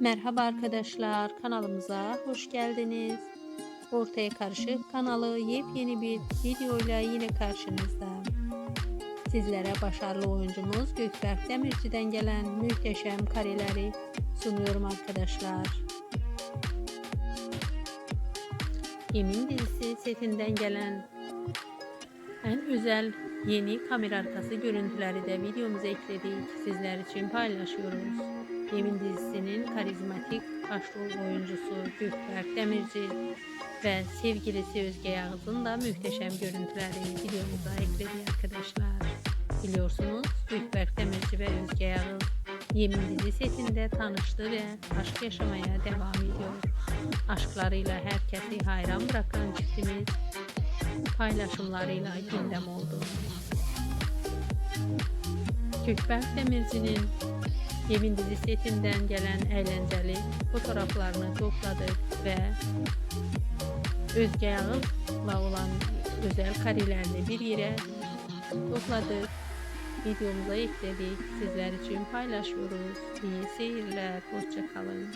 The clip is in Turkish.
Merhaba arkadaşlar, kanalımıza hoş geldiniz. Ortaya Karışık kanalı yepyeni bir videoyla yine karşınızda. Sizlere başarılı oyuncumuz Gökberk Demirci'den gelen muhteşem kareleri sunuyorum arkadaşlar. Yemin dizisi setinden gelen en özel yeni kamera arkası görüntüleri de videomuza ekledik. Sizler için paylaşıyoruz. Yemin dizisinin karizmatik başrol oyuncusu Gökberk Demirci ve sevgilisi Özge Yağız'ın da muhteşem görüntüleri videomuza ekledik arkadaşlar. Biliyorsunuz Gökberk Demirci ve Özge Yağız Yemin dizi setinde tanıştı ve aşk yaşamaya devam ediyor. Aşklarıyla herkesi hayran bırakan çiftimiz paylaşımlarıyla gündem oldu. Gökberk Demirci'nin Yemin dizi setinden gelen eğlenceli fotoğraflarını topladık ve Özge Yağız'la olan özel karelerini bir yere topladık. Videomuza ekledik. Sizler için paylaşıyoruz. İyi seyirler. Hoşçakalın.